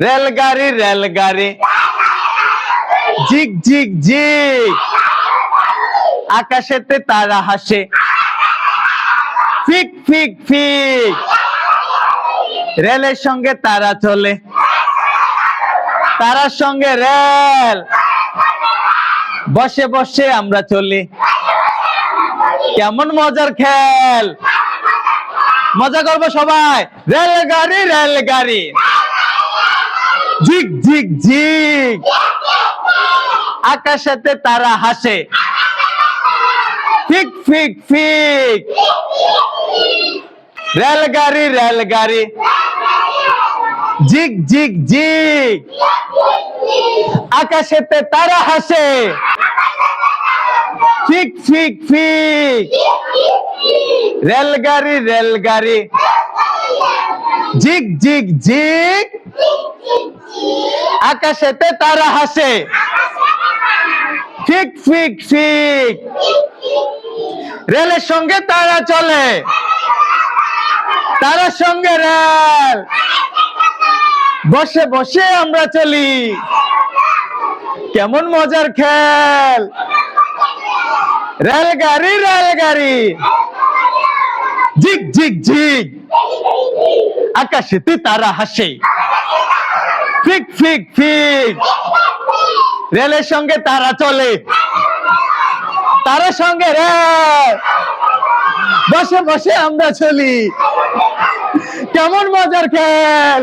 রেলগাড়ি রেলগাড়ি। ঝিক ঝিক ঝিক। আকাশেতে তারা হাসে। ফিক ফিক ফিক। রেলের সঙ্গে তারা চলে। তারার সঙ্গে রেল। বসে বসে আমরা চলি। কেমন মজার খেল। মজা করব সবাই। রেলগাড়ি রেলগাড়ি। ঝিক ঝিক ঝিক। আকাশেতে তারা হাসে। ফিক ফিক ফিক। রেলগাড়ি রেলগাড়ি। ঝিক ঝিক ঝিক। আকাশেতে তারা হাসে। ফিক ফিক ফিক। রেলগাড়ি রেলগাড়ি। ঝিক ঝিক ঝিক। আকাশেতে তারা হাসে। ঠিক ফিক ফিক। রেলের সঙ্গে তারা চলে। তারার সঙ্গে রেল। বসে বসে আমরা চলি। কেমন মজার খেল। রেলগাড়ি রেলগাড়ি। ঝিক ঝিক ঝিক। আকাশেতে তারা হাসে। ফিক ফিক ফিক। রেলের সঙ্গে তারা চলে। তারা সঙ্গে রেল বসে বসে আমরা চলি। কেমন মজার খেল।